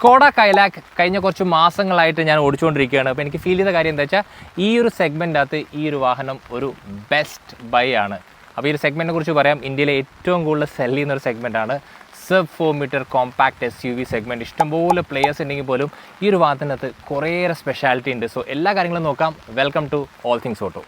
Skoda Kylaq കഴിഞ്ഞ കുറച്ച് മാസങ്ങളായിട്ട് ഞാൻ ഓടിച്ചുകൊണ്ടിരിക്കുകയാണ്. അപ്പോൾ എനിക്ക് ഫീൽ ചെയ്ത കാര്യം എന്താ വെച്ചാൽ ഈ ഒരു സെഗ്മെന്റിനകത്ത് ഈ ഒരു വാഹനം ഒരു ബെസ്റ്റ് ബൈ ആണ്. അപ്പോൾ ഈ ഒരു സെഗ്മെന്റിനെ കുറിച്ച് പറയാം. ഇന്ത്യയിലെ ഏറ്റവും കൂടുതൽ സെൽ ചെയ്യുന്ന ഒരു സെഗ്മെന്റാണ് sub four metre compact S U V segment ഇഷ്ടംപോലെ പ്ലേയേഴ്സ് ഉണ്ടെങ്കിൽ പോലും ഈ ഒരു വാഹനത്തിനകത്ത് കുറേയേറെ സ്പെഷ്യാലിറ്റി ഉണ്ട്. സോ എല്ലാ കാര്യങ്ങളും നോക്കാം. Welcome to all things auto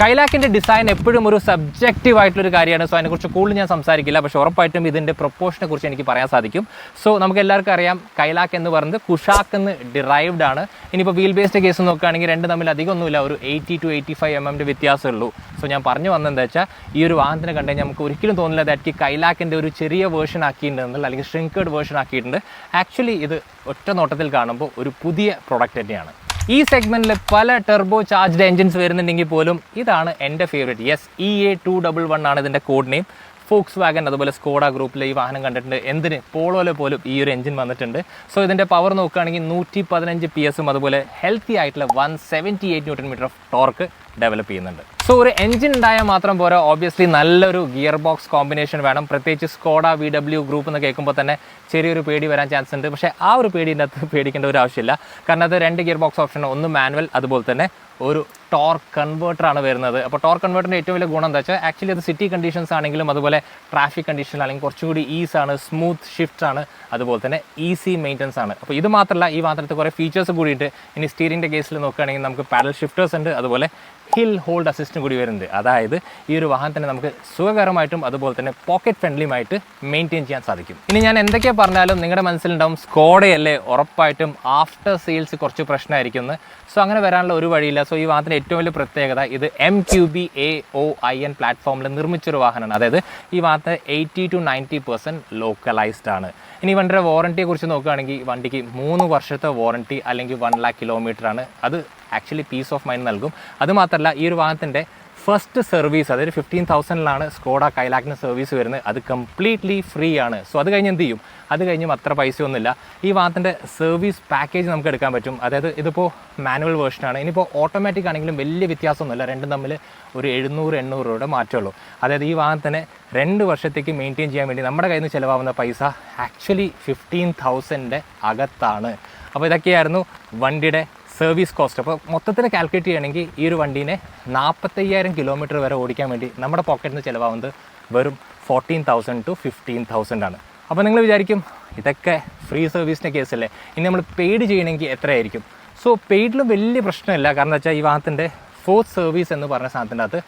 കൈലാക്കിന്റെ design എപ്പോഴും ഒരു സബ്ജക്റ്റീവ് ആയിട്ടുള്ള ഒരു കാര്യമാണ്. സോ അതിനെക്കുറിച്ച് കൂടുതൽ ഞാൻ സംസാരിക്കില്ല. പക്ഷേ ഉറപ്പായിട്ടും ഇതിന്റെ പ്രൊപ്പോഷനെ കുറിച്ച് എനിക്ക് പറയാൻ സാധിക്കും. സോ നമുക്ക് എല്ലാവർക്കും അറിയാം കൈലാക്ക് എന്ന് പറയുന്നത് കുഷാക്ക് എന്ന് ഡിറൈവ്ഡ് ആണ്. ഇനിയിപ്പോൾ വീൽ ബേസ്ഡ് കേസ് നോക്കുകയാണെങ്കിൽ രണ്ട് തമ്മിൽ അധികം ഒന്നുമില്ല. ഒരു eighty to eighty five M എമ്മിന്റെ വ്യത്യാസമേ ഉള്ളൂ. സോ ഞാൻ പറഞ്ഞു വന്നതെന്താ വെച്ചാൽ ഈ ഒരു വാഹനത്തിനെ കണ്ടുകഴിഞ്ഞാൽ നമുക്ക് ഒരിക്കലും തോന്നില്ല ദാറ്റ് കൈലാക്കിന്റെ ഒരു ചെറിയ വേർഷൻ ആക്കിയിട്ടുണ്ടെന്നുള്ള അല്ലെങ്കിൽ ഷ്രിങ്കേഡ് വേർഷൻ ആക്കിയിട്ടുണ്ട്. ആക്ച്വലി ഇത് ഒറ്റ നോട്ടത്തിൽ കാണുമ്പോൾ ഒരു പുതിയ പ്രോഡക്റ്റ് തന്നെയാണ്. ഈ സെഗ്മെന്റിൽ പല ടെർബോ ചാർജ്ഡ് എൻജിൻസ് വരുന്നുണ്ടെങ്കിൽ പോലും ഇതാണ് എന്റെ favourite yes E A two double one ആണ് ഇതിന്റെ കോഡ് നെയിം ഫോക്സ് വാഗൻ അതുപോലെ സ്കോഡ ഗ്രൂപ്പിലെ ഈ വാഹനം കണ്ടിട്ടുണ്ട്. എന്തിന്? പോളോലെ പോലും ഈ ഒരു എഞ്ചിൻ വന്നിട്ടുണ്ട്. സോ ഇതിന്റെ പവർ നോക്കുകയാണെങ്കിൽ നൂറ്റി പതിനഞ്ച് പി എസും അതുപോലെ ഹെൽത്തി ആയിട്ടുള്ള one seventy eight newton metre of torque develop ചെയ്യുന്നുണ്ട്. സോ ഒരു എഞ്ചിൻ ഉണ്ടായാൽ മാത്രം പോരാ. ഓബിയസ്ലി നല്ലൊരു ഗിയർ ബോക്സ് കോമ്പിനേഷൻ വേണം. പ്രത്യേകിച്ച് സ്കോഡ വി ഡബ്ല്യു ഗ്രൂപ്പ് എന്ന് കേൾക്കുമ്പോൾ തന്നെ ചെറിയൊരു പേടി വരാൻ ചാൻസ് ഉണ്ട്. പക്ഷേ ആ ഒരു പേടിന്റെ അകത്ത് പേടിക്കേണ്ട ഒരു ആവശ്യമില്ല. കാരണം അത് രണ്ട് ഗിയർ ബോക്സ് ഓപ്ഷൻ ഒന്ന് മാനുവൽ അതുപോലെ തന്നെ ഒരു ടോർക്ക് കൺവേർട്ടറാണ് വരുന്നത്. അപ്പോൾ ടോർക്ക് കൺവേർട്ടറിന്റെ ഏറ്റവും വലിയ ഗുണം എന്താ വെച്ചാൽ ആക്ച്വലി അത് സിറ്റി കണ്ടീഷൻസ് ആണെങ്കിലും അതുപോലെ ട്രാഫിക് കണ്ടീഷൻ അല്ലെങ്കിൽ കുറച്ചുകൂടി ഈസ് ആണ് സ്മൂത്ത് ഷിഫ്റ്റ് ആണ് അതുപോലെ തന്നെ ഈസി മെയിന്റനൻസ് ആണ്. അപ്പോൾ ഇത് മാത്രമല്ല ഈ മാത്രത്തിൽ കുറേ ഫീച്ചേഴ്സ് കൂടിയിട്ട് ഇനി സ്റ്റീറിന്റെ കേസിൽ നോക്കുകയാണെങ്കിൽ നമുക്ക് പാരൽ ഷിഫ്റ്റേഴ്സ് ഉണ്ട്. അതുപോലെ ഹിൽ ഹോൾഡ് അസിസ്റ്റും കൂടി വരുന്നുണ്ട്. അതായത് ഈ ഒരു വാഹനത്തിനെ നമുക്ക് സുഖകരമായിട്ടും അതുപോലെ തന്നെ പോക്കറ്റ് ഫ്രണ്ട്ലിയുമായിട്ട് മെയിന്റെയിൻ ചെയ്യാൻ സാധിക്കും. ഇനി ഞാൻ എന്തൊക്കെ പറഞ്ഞാലും നിങ്ങളുടെ മനസ്സിലുണ്ടാവും സ്കോഡയല്ലേ? ഉറപ്പായിട്ടും ആഫ്റ്റർ സെയിൽസ് കുറച്ച് പ്രശ്നമായിരിക്കും സോ അങ്ങനെ വരാനുള്ള ഒരു വഴിയില്ല. സോ ഈ വാഹനത്തിന്റെ ഏറ്റവും വലിയ പ്രത്യേകത ഇത് M Q B A O I N പ്ലാറ്റ്ഫോമിൽ നിർമ്മിച്ചൊരു വാഹനമാണ്. അതായത് ഈ വാഹനത്തിന് eighty to ninety percent localised ആണ്. ഇനി വണ്ടിയുടെ വാറണ്ടിയെ കുറിച്ച് നോക്കുകയാണെങ്കിൽ വണ്ടിക്ക് മൂന്ന് വർഷത്തെ വാറണ്ടി അല്ലെങ്കിൽ വൺ ലാക്ക് കിലോമീറ്റർ ആണ്. അത് ആക്ച്വലി പീസ് ഓഫ് മൈൻഡ് നൽകും. അതുമാത്രമല്ല ഈ ഒരു വാഹനത്തിന്റെ ഫസ്റ്റ് സർവീസ് അതായത് ഫിഫ്റ്റീൻ തൗസൻഡിലാണ് സ്കോഡ കൈലാക്കിന് സർവീസ് വരുന്നത്. അത് കംപ്ലീറ്റ്ലി ഫ്രീ ആണ്. സോ അത് കഴിഞ്ഞ് എന്ത് ചെയ്യും? അത് കഴിഞ്ഞും അത്ര പൈസയൊന്നുമില്ല ഈ വാഹനത്തിന്റെ സർവീസ് പാക്കേജ് നമുക്ക് എടുക്കാൻ പറ്റും. അതായത് ഇതിപ്പോൾ മാനുവൽ വേർഷനാണ് ഇനിയിപ്പോൾ ഓട്ടോമാറ്റിക് ആണെങ്കിലും വലിയ വ്യത്യാസമൊന്നുമില്ല. രണ്ടും തമ്മിൽ ഒരു എഴുന്നൂറ് എണ്ണൂറ് രൂപയുടെ മാറ്റമുള്ളൂ. അതായത് ഈ വാഹനത്തിനെ രണ്ട് വർഷത്തേക്ക് മെയിന്റെയിൻ ചെയ്യാൻ വേണ്ടി നമ്മുടെ കയ്യിൽ നിന്ന് ചിലവാകുന്ന പൈസ ആക്ച്വലി ഫിഫ്റ്റീൻ തൗസൻഡിന്റെ അകത്താണ്. അപ്പോൾ ഇതൊക്കെയായിരുന്നു വണ്ടിയുടെ സർവീസ് കോസ്റ്റ്. അപ്പോൾ മൊത്തത്തിൽ കാൽക്കുലേറ്റ് ചെയ്യണമെങ്കിൽ ഈ ഒരു വണ്ടീനെ നാൽപ്പത്തയ്യായിരം കിലോമീറ്റർ വരെ ഓടിക്കാൻ വേണ്ടി നമ്മുടെ പോക്കറ്റിൽ നിന്ന് ചിലവാകുന്നത് വെറും fourteen thousand to fifteen thousand ആണ്. അപ്പോൾ നിങ്ങൾ വിചാരിക്കും ഇതൊക്കെ ഫ്രീ സർവീസിന്റെ കേസല്ലേ ഇനി നമ്മൾ പെയ്ഡ് ചെയ്യണമെങ്കിൽ എത്രയായിരിക്കും? സോ പെയ്ഡിലും വലിയ പ്രശ്നമില്ല. കാരണം എന്താ വെച്ചാൽ ഈ വാഹനത്തിന്റെ ഫോർത്ത് സർവീസ് എന്ന് പറഞ്ഞ സാധനത്തിന്റെ അകത്ത്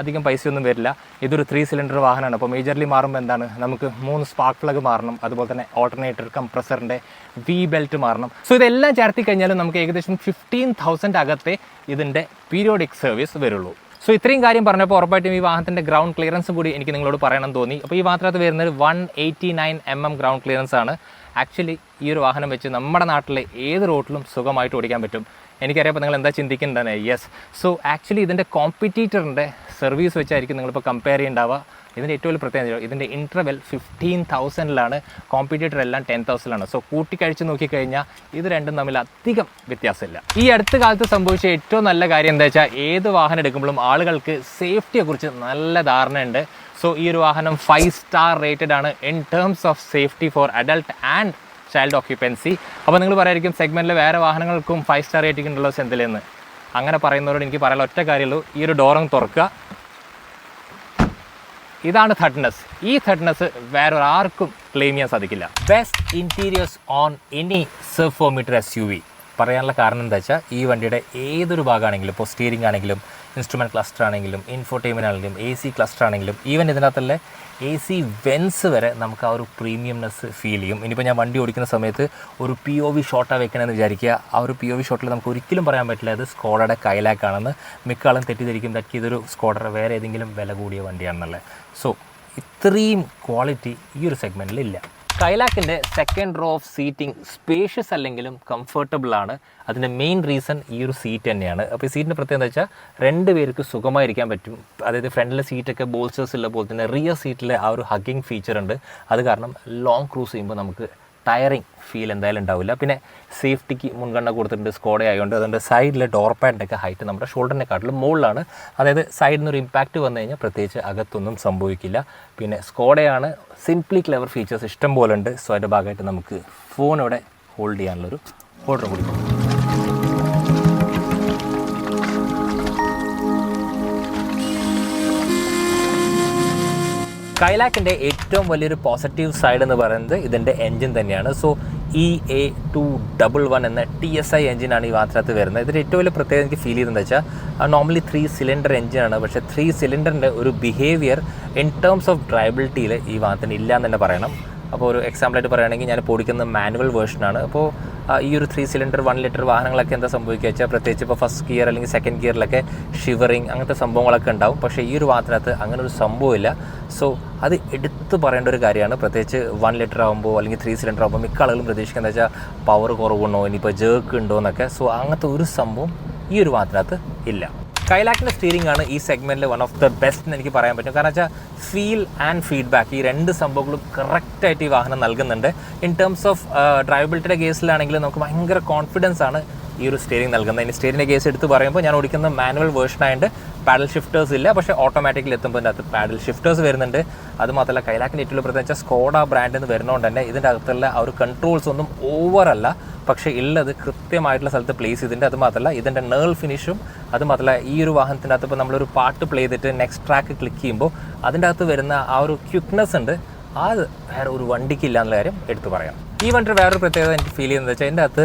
അധികം പൈസയൊന്നും വരില്ല. ഇതൊരു ത്രീ സിലിണ്ടർ വാഹനമാണ്. അപ്പോൾ മേജർലി മാറുമ്പോൾ എന്താണ്? നമുക്ക് മൂന്ന് സ്പാർക്ക് പ്ലഗ് മാറണം. അതുപോലെ തന്നെ ഓൾട്ടർനേറ്റർ കംപ്രസറിന്റെ വി ബെൽറ്റ് മാറണം. സോ ഇതെല്ലാം ചേർത്തി കഴിഞ്ഞാലും നമുക്ക് ഏകദേശം ഫിഫ്റ്റീൻ തൗസൻഡ് അകത്തെ ഇതിന്റെ പീരിയോഡിക് സർവീസ് വരുള്ളൂ. സോ ഇത്രയും കാര്യം പറഞ്ഞപ്പോൾ ഉറപ്പായിട്ടും ഈ വാഹനത്തിന്റെ ഗ്രൗണ്ട് ക്ലിയറൻസ് കൂടി എനിക്ക് നിങ്ങളോട് പറയണം തോന്നി. അപ്പോൾ ഈ വാഹനത്തിനകത്ത് വരുന്നത് one eighty nine M M ground clearance ആണ്. ആക്ച്വലി ഈ ഒരു വാഹനം വെച്ച് നമ്മുടെ നാട്ടിലെ ഏത് റോട്ടിലും സുഖമായിട്ട് ഓടിക്കാൻ പറ്റും. എനിക്കറിയാം നിങ്ങൾ എന്താ ചിന്തിക്കുന്നുണ്ടെന്ന് യെസ് സോ ആക്ച്വലി ഇതിന്റെ കോമ്പറ്റീറ്ററിന്റെ സർവീസ് വെച്ചായിരിക്കും നിങ്ങളിപ്പോൾ കമ്പയർ ചെയ്യേണ്ടാവുക. ഇതിന്റെ ഏറ്റവും വലിയ പ്രത്യേകത ഇതിന്റെ ഇന്റർവെൽ ഫിഫ്റ്റീൻ തൗസൻഡിലാണ് കോമ്പറ്റീറ്റർ എല്ലാം ടെൻ തൗസൻഡിലാണ് സോ കൂട്ടിക്കഴിച്ച് നോക്കിക്കഴിഞ്ഞാൽ ഇത് രണ്ടും തമ്മിൽ അധികം വ്യത്യാസമില്ല. ഈ അടുത്ത കാലത്ത് സംഭവിച്ച ഏറ്റവും നല്ല കാര്യം എന്താ വെച്ചാൽ ഏത് വാഹനം എടുക്കുമ്പോഴും ആളുകൾക്ക് സേഫ്റ്റിയെക്കുറിച്ച് നല്ല ധാരണയുണ്ട്. സോ ഈ ഒരു വാഹനം ഫൈവ് സ്റ്റാർ റേറ്റഡ് ആണ്. In terms of safety for adult and child occupancy അപ്പോൾ നിങ്ങൾ പറയായിരിക്കും സെഗ്മെന്റിൽ വേറെ വാഹനങ്ങൾക്കും ഫൈവ് സ്റ്റാർ റേറ്റിംഗ് ഉണ്ടല്ലോ സെന്തിലെന്ന് അങ്ങനെ പറയുന്നവരോട് എനിക്ക് പറയാനുള്ള ഒറ്റ കാര്യമുള്ളൂ ഈ ഒരു ഡോറങ് തുറക്കുക. ഇതാണ് തട്ട്നസ് ഈ തട്ട്നസ് വേറെ ആർക്കും ക്ലെയിം ചെയ്യാൻ സാധിക്കില്ല. Best interiors on any sub four metre S U V പറയാനുള്ള കാരണം എന്താ വെച്ചാൽ ഈ വണ്ടിയുടെ ഏതൊരു ഭാഗമാണെങ്കിലും ഇപ്പോൾ സ്റ്റിയറിംഗ് ആണെങ്കിലും ഇൻസ്ട്രുമെന്റ് ക്ലസ്റ്റർ ആണെങ്കിലും ഇൻഫോർടൈൻമെന്റ് ആണെങ്കിലും എ സി ക്ലസ്റ്റർ ആണെങ്കിലും ഈവൻ ഇതിനകത്തുള്ള എ സി വെൻസ് വരെ നമുക്ക് ആ ഒരു പ്രീമിയംനെസ് ഫീൽ ചെയ്യും. ഇനിയിപ്പോൾ ഞാൻ വണ്ടി ഓടിക്കുന്ന സമയത്ത് ഒരു പി ഒ വി ഷോട്ടാണ് വെക്കണമെന്ന് വിചാരിക്കുക. ആ ഒരു പി ഒ വി ഷോട്ടിൽ നമുക്ക് ഒരിക്കലും പറയാൻ പറ്റില്ല അത് സ്കോഡയുടെ കൈലാക്കാണെന്ന് മിക്ക ആളും തെറ്റിദ്ധരിക്കും. ദാറ്റ് ഇതൊരു സ്കോഡർ വേറെ ഏതെങ്കിലും വില കൂടിയ വണ്ടിയാണെന്നുള്ളത്. സോ ഇത്രയും ക്വാളിറ്റി ഈ ഒരു സെഗ്മെന്റിൽ ഇല്ല. കൈലാക്കിന്റെ second row of seating spacious അല്ലെങ്കിലും കംഫർട്ടബിൾ ആണ്. അതിന്റെ മെയിൻ റീസൺ ഈ ഒരു സീറ്റ് തന്നെയാണ്. അപ്പോൾ ഈ സീറ്റിന്റെ പ്രത്യേകത എന്താ വെച്ചാൽ രണ്ട് പേർക്ക് സുഖമായിരിക്കാൻ പറ്റും. അതായത് ഫ്രണ്ടിലെ സീറ്റൊക്കെ ബോൾസേഴ്സ് ഉള്ള പോലെ തന്നെ റിയർ സീറ്റിലെ ആ ഒരു ഹഗ്ഗിങ് ഫീച്ചർ ഉണ്ട്. അത് കാരണം ലോങ് ക്രൂസ് ചെയ്യുമ്പോൾ നമുക്ക് ടയറിങ് ഫീൽ എന്തായാലും ഉണ്ടാവില്ല. പിന്നെ സേഫ്റ്റിക്ക് മുൻഗണന കൊടുത്തിട്ടുണ്ട് സ്കോഡ ആയതുകൊണ്ട് അതുകൊണ്ട് സൈഡിലെ ഡോർ പാഡിന്റെ ഒക്കെ ഹൈറ്റ് നമ്മുടെ ഷോൾഡറിനെക്കാട്ടിലും മുകളിലാണ്. അതായത് സൈഡിൽ നിന്നൊരു ഇമ്പാക്റ്റ് വന്നു കഴിഞ്ഞാൽ പ്രത്യേകിച്ച് അകത്തൊന്നും സംഭവിക്കില്ല. പിന്നെ സ്കോഡയാണ് സിംപ്ലി ക്ലെവർ ഫീച്ചേഴ്സ് ഇഷ്ടം പോലെ ഉണ്ട്. സോ അതിന്റെ ഭാഗമായിട്ട് നമുക്ക് ഫോൺ ഇവിടെ ഹോൾഡ് ചെയ്യാനുള്ളൊരു കൂടി കൊടുക്കും. കൈലാക്കിന്റെ ഏറ്റവും വലിയൊരു പോസിറ്റീവ് സൈഡ് എന്ന് പറയുന്നത് ഇതിന്റെ എൻജിൻ തന്നെയാണ്. So E A two double one എന്ന ടി എസ് ഐ എഞ്ചിനാണ് ഈ വാത്രത്ത് വരുന്നത്. ഇതിന്റെ ഏറ്റവും വലിയ പ്രത്യേകത എനിക്ക് ഫീൽ ചെയ്യുന്നത് വെച്ചാൽ നോർമലി ത്രീ സിലിണ്ടർ എഞ്ചിനാണ് പക്ഷേ ത്രീ സിലിണ്ടറിന്റെ ഒരു ബിഹേവിയർ ഇൻ ടേംസ് ഓഫ് ഡ്രൈബിലിറ്റിയിൽ ഈ വാഹനത്തിന് ഇല്ല എന്ന് തന്നെ പറയണം. അപ്പോൾ ഒരു എക്സാമ്പിളായിട്ട് പറയുകയാണെങ്കിൽ ഞാൻ ഇപ്പോൾ ഓടിക്കുന്ന മാനുവൽ വേർഷനാണ് അപ്പോൾ ഈ ഒരു ത്രീ സിലിണ്ടർ വൺ ലിറ്റർ വാഹനങ്ങളൊക്കെ എന്താ സംഭവിക്കുക വെച്ചാൽ പ്രത്യേകിച്ച് ഇപ്പോൾ ഫസ്റ്റ് ഗിയർ അല്ലെങ്കിൽ സെക്കൻഡ് ഗിയറിലൊക്കെ ഷിവറിങ് അങ്ങനത്തെ സംഭവങ്ങളൊക്കെ ഉണ്ടാവും. പക്ഷേ ഈ ഒരു വാഹനത്തിനകത്ത് അങ്ങനെ ഒരു സംഭവമില്ല. സോ അത് എടുത്തു പറയേണ്ട ഒരു കാര്യമാണ്. പ്രത്യേകിച്ച് വൺ ലിറ്റർ ആകുമ്പോൾ അല്ലെങ്കിൽ ത്രീ സിലിണ്ടർ ആകുമ്പോൾ മിക്ക ആളുകളും പ്രതീക്ഷിക്കുന്നത് വെച്ചാൽ പവർ കുറവുണ്ടോ? ഇനിയിപ്പോൾ ജേക്ക് ഉണ്ടോ എന്നൊക്കെ. സോ അങ്ങനത്തെ ഒരു സംഭവം ഈ ഒരു വാഹനത്തിനകത്ത് ഇല്ല. കൈലാക്കിന്റെ സ്റ്റീറിംഗ് ആണ് ഈ സെഗ്മെന്റിൽ വൺ ഓഫ് ദ ബെസ്റ്റ് എന്ന് എനിക്ക് പറയാൻ പറ്റും. കാരണം വെച്ചാൽ ഫീൽ ആൻഡ് ഫീഡ്ബാക്ക് ഈ രണ്ട് സംഭവങ്ങളും കറക്റ്റായിട്ട് ഈ വാഹനം നൽകുന്നുണ്ട്. ഇൻ ടേംസ് ഓഫ് ഡ്രൈവബിലിറ്റിയുടെ കേസിലാണെങ്കിലും നമുക്ക് ഭയങ്കര കോൺഫിഡൻസ് ആണ് ഈ ഒരു സ്റ്റിയറിംഗ് നൽകുന്നത്. ഇനി സ്റ്റിയറിന്റെ കേസ് എടുത്ത് പറയുമ്പോൾ ഞാൻ ഓടിക്കുന്ന മാനുവൽ വേർഷൻ പാഡൽ ഷിഫ്റ്റേഴ്സ് ഇല്ല. പക്ഷേ ഓട്ടോമാറ്റിക്കലി എത്തുമ്പോൾ ഇതിന്റെ അകത്ത് പാഡൽ ഷിഫ്റ്റേഴ്സ് വരുന്നുണ്ട്. അത് മാത്രമല്ല കൈലാക്കിന്റെ ഏറ്റവും പ്രത്യേകിച്ച് സ്കോഡ ബ്രാൻഡ് എന്ന് വരുന്നതുകൊണ്ട് തന്നെ ഇതിന്റെ അകത്തുള്ള ആ ഒരു കൺട്രോൾസ് ഒന്നും ഓവറല്ല പക്ഷേ ഉള്ളത് കൃത്യമായിട്ടുള്ള സ്ഥലത്ത് പ്ലേസ് ചെയ്തിട്ടുണ്ട്. അത് മാത്രമല്ല ഇതിന്റെ നേൾ ഫിനിഷും അത് മാത്രമല്ല ഈ ഒരു വാഹനത്തിന്റെ അകത്ത് ഇപ്പോൾ നമ്മളൊരു പാട്ട് പ്ലേ ചെയ്തിട്ട് നെക്സ്റ്റ് ട്രാക്ക് ക്ലിക്ക് ചെയ്യുമ്പോൾ അതിന്റെ അകത്ത് വരുന്ന ആ ഒരു ക്വിക്നെസ് ഉണ്ട്. അത് വേറെ ഒരു വണ്ടിക്ക് ഇല്ല എന്നുള്ള കാര്യം എടുത്തു പറയാം. ഈ വണ്ടിയുടെ വേറൊരു പ്രത്യേകത എനിക്ക് ഫീൽ ചെയ്യുന്നത് വെച്ചാൽ അതിന്റെ അകത്ത്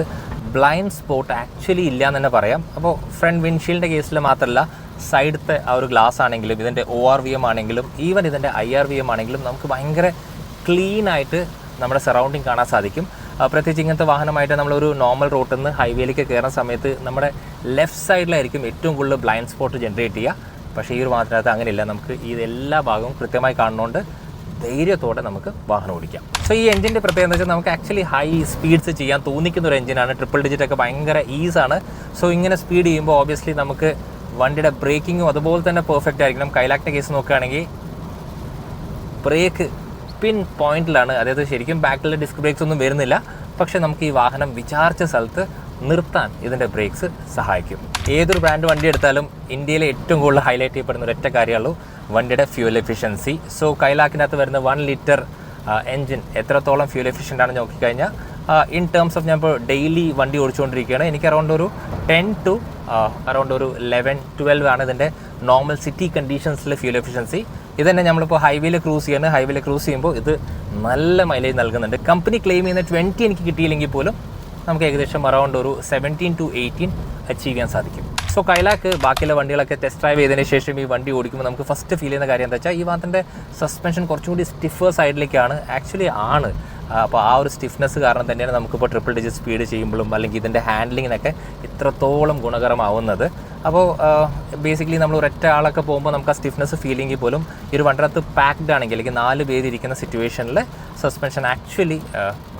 ബ്ലൈൻഡ് സ്പോട്ട് ആക്ച്വലി ഇല്ല എന്ന് തന്നെ പറയാം. അപ്പോൾ ഫ്രണ്ട് വിൻഷീൽഡിന്റെ കേസിൽ മാത്രമല്ല സൈഡത്തെ ആ ഒരു ഗ്ലാസ് ആണെങ്കിലും ഇതിന്റെ ഒ ആർ വി എം ആണെങ്കിലും ഈവൻ ഇതിന്റെ ഐ ആർ വി എം ആണെങ്കിലും നമുക്ക് ഭയങ്കര ക്ലീൻ ആയിട്ട് നമ്മുടെ സറൗണ്ടിങ് കാണാൻ സാധിക്കും. പ്രത്യേകിച്ച് ഇങ്ങനത്തെ വാഹനമായിട്ട് നമ്മളൊരു നോർമൽ റോട്ടിൽ നിന്ന് ഹൈവേയിലേക്ക് കയറുന്ന സമയത്ത് നമ്മുടെ ലെഫ്റ്റ് സൈഡിലായിരിക്കും ഏറ്റവും കൂടുതൽ ബ്ലൈൻഡ് സ്പോട്ട് ജനറേറ്റ് ചെയ്യുക. പക്ഷേ ഈ ഒരു വാഹനത്തിനകത്ത് അങ്ങനെയില്ല. നമുക്ക് ഈ എല്ലാ ഭാഗവും കൃത്യമായി കാണുന്നതുകൊണ്ട് ധൈര്യത്തോടെ നമുക്ക് വാഹനം ഓടിക്കാം. സോ ഈ എഞ്ചിന്റെ പ്രത്യേകത എന്ന് വെച്ചാൽ നമുക്ക് ആക്ച്വലി ഹൈ സ്പീഡ്സ് ചെയ്യാൻ തോന്നിക്കുന്ന ഒരു എഞ്ചിനാണ് ട്രിപ്പിൾ ഡിജിറ്റ് ഒക്കെ ഭയങ്കര ഈസാണ് സോ ഇങ്ങനെ സ്പീഡ് ചെയ്യുമ്പോൾ ഓബിയസ്ലി നമുക്ക് വണ്ടിയുടെ ബ്രേക്കിങ്ങും അതുപോലെ തന്നെ പെർഫെക്റ്റ് ആയിരിക്കണം. കൈലാക്ടിന്റെ കേസ് നോക്കുകയാണെങ്കിൽ ബ്രേക്ക് പിൻ പോയിന്റിലാണ് അതായത് ശരിക്കും ബാക്കിലെ ഡിസ്ക് ബ്രേക്സ് ഒന്നും വരുന്നില്ല. പക്ഷേ നമുക്ക് ഈ വാഹനം വിചാരിച്ച സ്ഥലത്ത് നിർത്താൻ ഇതിന്റെ ബ്രേക്സ് സഹായിക്കും. ഏതൊരു ബ്രാൻഡ് വണ്ടി എടുത്താലും ഇന്ത്യയിലെ ഏറ്റവും കൂടുതൽ ഹൈലൈറ്റ് ചെയ്യപ്പെടുന്ന ഒരൊറ്റ കാര്യമുള്ളൂ വണ്ടിയുടെ ഫ്യൂൽ എഫിഷ്യൻസി സോ കൈലാക്കിനകത്ത് വരുന്ന വൺ ലിറ്റർ എൻജിൻ എത്രത്തോളം ഫ്യൂൽ എഫിഷ്യന്റ് ആണെന്ന് നോക്കിക്കഴിഞ്ഞാൽ ഇൻ ടേംസ് ഓഫ് ഞാൻ ഇപ്പോൾ ഡെയിലി വണ്ടി ഓടിച്ചുകൊണ്ടിരിക്കുകയാണ്. എനിക്ക് അറൗണ്ട് ഒരു ടെൻ ടു അറൗണ്ട് ഒരു ലെവൻ ട്വൽവ് ആണ് ഇതിന്റെ നോർമൽ സിറ്റി കണ്ടീഷൻസിലെ ഫ്യൂൽ എഫിഷ്യൻസി ഇത് തന്നെ നമ്മളിപ്പോൾ ഹൈവേയിൽ ക്രൂസ് ചെയ്യാണ് ഹൈവേയിൽ ക്രൂസ് ചെയ്യുമ്പോൾ ഇത് നല്ല മൈലേജ് നൽകുന്നുണ്ട്. കമ്പനി ക്ലെയിം ചെയ്യുന്ന ട്വന്റി എനിക്ക് കിട്ടിയില്ലെങ്കിൽ പോലും നമുക്ക് ഏകദേശം അറൗണ്ട് ഒരു സെവന്റീൻ ടു എയ്റ്റീൻ അച്ചീവ് ചെയ്യാൻ സാധിക്കും. സോ കൈലാക്ക് ബാക്കിയുള്ള വണ്ടികളൊക്കെ ടെസ്റ്റ് ഡ്രൈവ് ചെയ്തതിന് ശേഷം ഈ വണ്ടി ഓടിക്കുമ്പോൾ നമുക്ക് ഫസ്റ്റ് ഫീൽ ചെയ്യുന്ന കാര്യം എന്താ വെച്ചാൽ ഈ വാഹനത്തിന്റെ സസ്പെൻഷൻ കുറച്ചും കൂടി സ്റ്റിഫർ സൈഡിലേക്കാണ് ആക്ച്വലി ആണ് അപ്പോൾ ആ ഒരു സ്റ്റിഫ്നെസ് കാരണം തന്നെയാണ് നമുക്കിപ്പോൾ ട്രിപ്പിൾ ഡിജിറ്റ് സ്പീഡ് ചെയ്യുമ്പോഴും അല്ലെങ്കിൽ ഇതിന്റെ ഹാൻഡ്ലിങ്ങിനൊക്കെ ഇത്രത്തോളം ഗുണകരമാവുന്നത്. അപ്പോൾ ബേസിക്കലി നമ്മൾ ഒരൊറ്റ ആളൊക്കെ പോകുമ്പോൾ നമുക്ക് ആ സ്റ്റിഫ്നെസ് ഫീലിംഗിൽ പോലും ഈ ഒരു വണ്ടിനകത്ത് പാക്ഡ് ആണെങ്കിൽ അല്ലെങ്കിൽ നാല് പേര് ഇരിക്കുന്ന സിറ്റുവേഷനിൽ സസ്പെൻഷൻ ആക്ച്വലി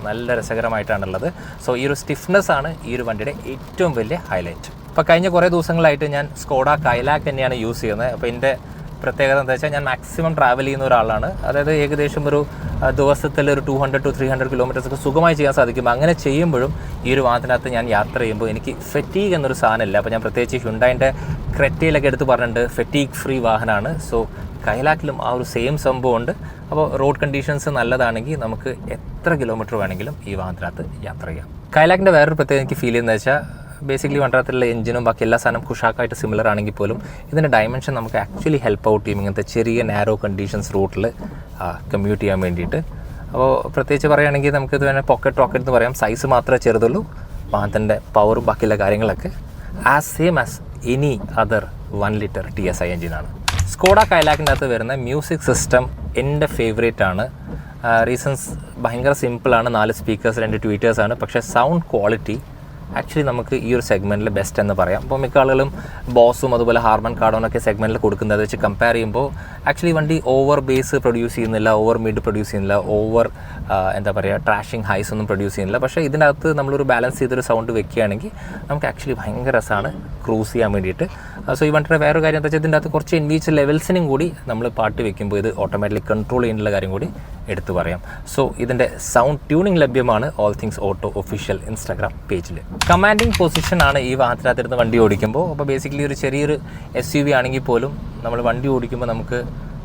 നല്ല രസകരമായിട്ടാണുള്ളത്. സോ ഈ ഒരു സ്റ്റിഫ്നെസ് ആണ് ഈ ഒരു വണ്ടിയുടെ ഏറ്റവും വലിയ ഹൈലൈറ്റ് അപ്പോൾ കഴിഞ്ഞ കുറേ ദിവസങ്ങളായിട്ട് ഞാൻ സ്കോഡ കൈലാക്ക് തന്നെയാണ് യൂസ് ചെയ്യുന്നത്. അപ്പോൾ എന്റെ പ്രത്യേകത എന്താ വെച്ചാൽ ഞാൻ മാക്സിമം ട്രാവൽ ചെയ്യുന്ന ഒരാളാണ്. അതായത് ഏകദേശം ഒരു ദിവസത്തിൽ ഒരു two hundred to three hundred kilometres ഒക്കെ സുഖമായി ചെയ്യാൻ സാധിക്കും അങ്ങനെ ചെയ്യുമ്പോഴും ഈ ഒരു വാഹനത്തിനകത്ത് ഞാൻ യാത്ര ചെയ്യുമ്പോൾ എനിക്ക് ഫെറ്റീഗ് എന്നൊരു സാധനമില്ല. അപ്പോൾ ഞാൻ പ്രത്യേകിച്ച് ഹ്യുണ്ടായിന്റെ ക്രെറ്റയിലൊക്കെ എടുത്ത് പറഞ്ഞിട്ടുണ്ട് ഫെറ്റീഗ് ഫ്രീ വാഹനമാണ്. സോ കൈലാക്കിലും ആ ഒരു സെയിം സംഭവമുണ്ട് അപ്പോൾ റോഡ് കണ്ടീഷൻസ് നല്ലതാണെങ്കിൽ നമുക്ക് എത്ര കിലോമീറ്റർ വേണമെങ്കിലും ഈ വാഹനത്തിനകത്ത് യാത്ര ചെയ്യാം. കൈലാക്കിന്റെ വേറൊരു പ്രത്യേകത എനിക്ക് ഫീൽ ചെയ്യുന്നത് വെച്ചാൽ ബേസിക്കലി വണ്ടത്തിലുള്ള എഞ്ചിനും ബാക്കി എല്ലാ സാധനം കുഷാക്കായിട്ട് സിമിലർ ആണെങ്കിൽ പോലും ഇതിന്റെ ഡയമെൻഷൻ നമുക്ക് ആക്ച്വലി ഹെൽപ്പ് ഔട്ട് ചെയ്യും. ഇങ്ങനത്തെ ചെറിയ നാരോ കണ്ടീഷൻസ് റൂട്ടിൽ കമ്മ്യൂട്ട് ചെയ്യാൻ വേണ്ടിയിട്ട്. അപ്പോൾ പ്രത്യേകിച്ച് പറയുകയാണെങ്കിൽ നമുക്ക് ഇത് വേണേൽ പോക്കറ്റ് റോക്കറ്റ് എന്ന് പറയാം. സൈസ് മാത്രമേ ചെറുതുള്ളൂ. വാഹനത്തിന്റെ പവറും ബാക്കിയുള്ള കാര്യങ്ങളൊക്കെ. As same as any other one litre T S I എഞ്ചിനാണ് സ്കോഡ കൈലാക്കിന്റെ അകത്ത് വരുന്ന മ്യൂസിക് സിസ്റ്റം എന്റെ ഫേവറേറ്റ് ആണ്. റീസൺസ് ഭയങ്കര സിമ്പിളാണ് നാല് സ്പീക്കേഴ്സ് രണ്ട് ട്വീറ്റേഴ്സാണ് പക്ഷേ സൗണ്ട് ക്വാളിറ്റി ആക്ച്വലി നമുക്ക് ഈ ഒരു സെഗ്മെന്റിൽ ബെസ്റ്റ് എന്ന് പറയാം. അപ്പോൾ മിക്ക ആളുകളും ബോസും അതുപോലെ ഹാർമൺ കാർഡോനൊക്കെ സെഗ്മെന്റിൽ കൊടുക്കുന്നത് വെച്ച് കമ്പയർ ചെയ്യുമ്പോൾ ആക്ച്വലി വണ്ടി ഓവർ ബേസ് പ്രൊഡ്യൂസ് ചെയ്യുന്നില്ല ഓവർ മിഡ് പ്രൊഡ്യൂസ് ചെയ്യുന്നില്ല ഓവർ എന്താ പറയുക ട്രാഷിങ് ഹൈസ് ഒന്നും പ്രൊഡ്യൂസ് ചെയ്യുന്നില്ല. പക്ഷേ ഇതിനകത്ത് നമ്മളൊരു ബാലൻസ് ചെയ്തൊരു സൗണ്ട് വെക്കുകയാണെങ്കിൽ നമുക്ക് ആക്ച്വലി ഭയങ്കര രസമാണ് ക്രൂസ് ചെയ്യാൻ വേണ്ടിയിട്ട്. സോ ഈ വണ്ടിയുടെ വേറൊരു കാര്യം എന്താ വെച്ചാൽ ഇതിന്റെ അകത്ത് കുറച്ച് എൻവീച്ച് ലെവൽസിനും കൂടി നമ്മൾ പാട്ട് വെക്കുമ്പോൾ ഇത് ഓട്ടോമാറ്റിക്കലി കൺട്രോൾ ചെയ്യുന്നുള്ള കാര്യം കൂടി എടുത്തു പറയാം. സോ ഇതിന്റെ സൗണ്ട് ട്യൂണിംഗ് ലഭ്യമാണ് all things auto official Instagram പേജിൽ കമാൻഡിങ് പൊസിഷനാണ് ഈ വാഹനത്തിനകത്തിരുന്ന് വണ്ടി ഓടിക്കുമ്പോൾ അപ്പോൾ ബേസിക്കലി ഒരു ചെറിയൊരു എസ് യു വി ആണെങ്കിൽ പോലും നമ്മൾ വണ്ടി ഓടിക്കുമ്പോൾ നമുക്ക്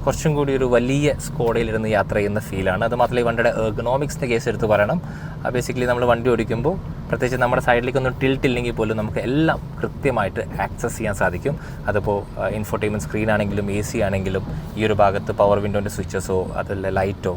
കുറച്ചും കൂടി ഒരു വലിയ സ്കോഡയിലിരുന്ന് യാത്ര ചെയ്യുന്ന ഫീലാണ്. അത് മാത്രമല്ല ഈ വണ്ടിയുടെ എർഗണോമിക്സിന്റെ കേസ് എടുത്ത് പറയണം. ബേസിക്കലി നമ്മൾ വണ്ടി ഓടിക്കുമ്പോൾ പ്രത്യേകിച്ച് നമ്മുടെ സൈഡിലേക്കൊന്നും ടിൽറ്റ് ഇല്ലെങ്കിൽ പോലും നമുക്ക് എല്ലാം കൃത്യമായിട്ട് ആക്സസ് ചെയ്യാൻ സാധിക്കും. അതിപ്പോൾ ഇൻഫോർട്ടൈൻമെന്റ് സ്ക്രീൻ ആണെങ്കിലും എ സി ആണെങ്കിലും ഈ ഒരു ഭാഗത്ത് പവർ വിൻഡോന്റെ സ്വിച്ചസോ അതല്ല ലൈറ്റോ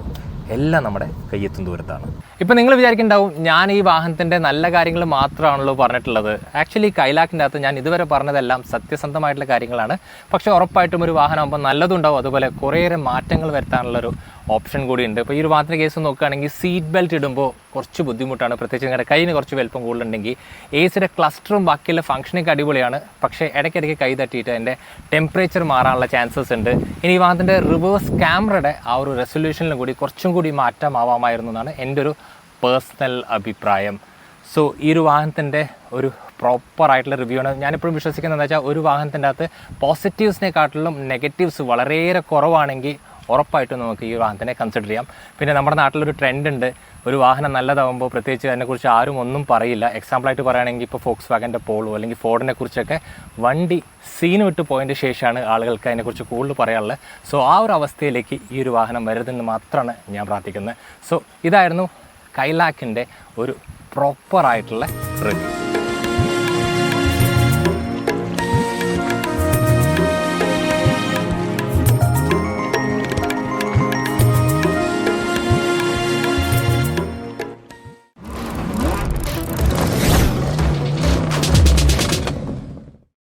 എല്ലാം നമ്മുടെ കയ്യെത്തും ദൂരത്താണ്. ഇപ്പം നിങ്ങൾ വിചാരിക്കുന്നുണ്ടാവും ഞാൻ ഈ വാഹനത്തിന്റെ നല്ല കാര്യങ്ങൾ മാത്രമാണല്ലോ പറഞ്ഞിട്ടുള്ളത്. ആക്ച്വലി കൈലാക്കിന്റെ അകത്ത് ഞാൻ ഇതുവരെ പറഞ്ഞതെല്ലാം സത്യസന്ധമായിട്ടുള്ള കാര്യങ്ങളാണ്. പക്ഷേ ഉറപ്പായിട്ടും ഒരു വാഹനമാകുമ്പോൾ നല്ലതുണ്ടാവും. അതുപോലെ കുറേയേറെ മാറ്റങ്ങൾ വരുത്താനുള്ളൊരു ഓപ്ഷൻ കൂടി ഉണ്ട് ഇപ്പോൾ ഈ ഒരു വാഹനത്തിന്റെ കേസ് നോക്കുകയാണെങ്കിൽ സീറ്റ് ബെൽറ്റ് ഇടുമ്പോൾ കുറച്ച് ബുദ്ധിമുട്ടാണ്. പ്രത്യേകിച്ച് നിങ്ങളുടെ കയ്യിന് കുറച്ച് വലുപ്പം കൂടുതലുണ്ടെങ്കിൽ എ സിയുടെ ക്ലസ്റ്ററും ബാക്കിയുള്ള ഫംഗ്ഷനൊക്കെ അടിപൊളിയാണ്. പക്ഷേ ഇടയ്ക്കിടയ്ക്ക് കൈ തട്ടിയിട്ട് അതിന്റെ ടെമ്പറേച്ചർ മാറാനുള്ള ചാൻസസ് ഉണ്ട്. ഇനി ഈ വാഹനത്തിന്റെ റിവേഴ്സ് ക്യാമറയുടെ ആ ഒരു റെസൊല്യൂഷനിലും കൂടി കുറച്ചും കൂടി മാറ്റമാവാമായിരുന്നു എന്നാണ് എന്റെ ഒരു പേഴ്സണൽ അഭിപ്രായം. സോ ഈ ഒരു വാഹനത്തിന്റെ ഒരു പ്രോപ്പറായിട്ടുള്ള റിവ്യൂ ആണ്. ഞാനിപ്പോഴും വിശ്വസിക്കുന്നത് എന്താ വെച്ചാൽ ഒരു വാഹനത്തിന്റെ അകത്ത് പോസിറ്റീവ്സിനെക്കാട്ടിലും നെഗറ്റീവ്സ് വളരെയേറെ കുറവാണെങ്കിൽ ഉറപ്പായിട്ടും നമുക്ക് ഈ വാഹനത്തിനെ കൺസിഡർ ചെയ്യാം. പിന്നെ നമ്മുടെ നാട്ടിലൊരു ട്രെൻഡ് ഉണ്ട് ഒരു വാഹനം നല്ലതാകുമ്പോൾ പ്രത്യേകിച്ച് അതിനെക്കുറിച്ച് ആരും ഒന്നും പറയില്ല. എക്സാമ്പിളായിട്ട് പറയുകയാണെങ്കിൽ ഇപ്പോൾ ഫോക്സ് വാഗന്റെ പോളോ അല്ലെങ്കിൽ ഫോർഡിനെ കുറിച്ചൊക്കെ വണ്ടി സീന് വിട്ട് പോയതിന്റെ ശേഷമാണ് ആളുകൾക്ക് അതിനെക്കുറിച്ച് കൂടുതൽ പറയാനുള്ളത്. സോ ആ ഒരു അവസ്ഥയിലേക്ക് ഈ ഒരു വാഹനം വരരുതെന്ന് മാത്രമാണ് ഞാൻ പ്രാർത്ഥിക്കുന്നത്. സോ ഇതായിരുന്നു കൈലാക്കിന്റെ ഒരു പ്രോപ്പറായിട്ടുള്ള റിവ്യൂ